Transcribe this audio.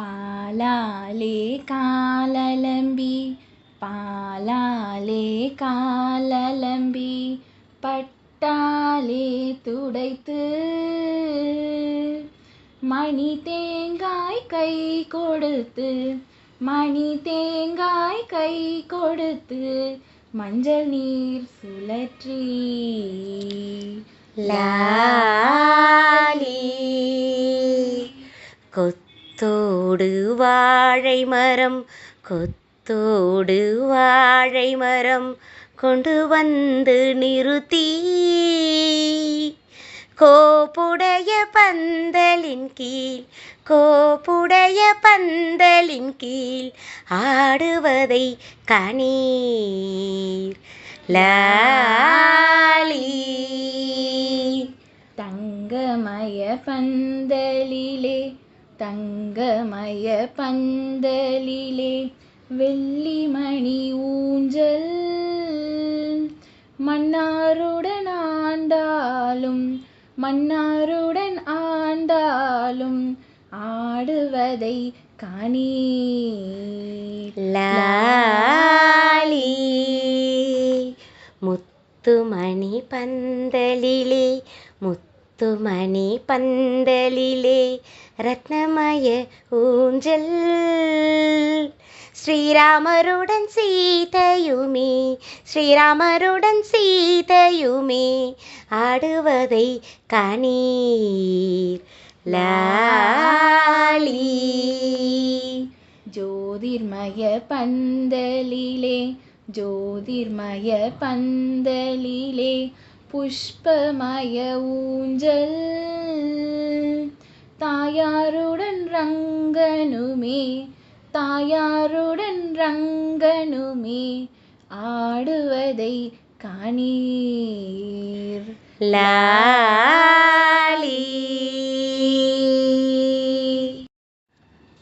பாலாலே காலலம்பி பாலாலே காலலம்பி பட்டாலே துடைத்து மணி தேங்காய் கை கொடுத்து மணி தேங்காய் கை கொடுத்து மஞ்சள் நீர் சுழற்றி லாலி கொத்து கொத்தோடு வாழை மரம் கொத்தோடு வாழை மரம் கொண்டு வந்து நிறுத்தி. கோப்புடைய பந்தலின் கீழ் கோப்புடைய பந்தலின் கீழ் ஆடுவதை கணீர். லாலி. தங்கமய பந்தலிலே தங்கமய பந்தலிலே வெள்ளிமணி ஊஞ்சல். மன்னாருடன் ஆண்டாலும் மன்னாருடன் ஆண்டாலும் ஆடுவதை காணி லாலி முத்துமணி பந்தலிலே முத்துமணி பந்தலிலே ரத்னமய ஊஞ்சல். ஸ்ரீராமருடன் சீதையுமே ஸ்ரீராமருடன் சீதையுமே ஆடுவதை கணீர். லாலி. ஜோதிர்மய பந்தலிலே ஜோதிர்மய பந்தலிலே புஷ்பமய ஊஞ்சல். தாயாருடன் ரங்கனுமே தாயாருடன் ரங்கனுமே ஆடுவதை காணீர். லா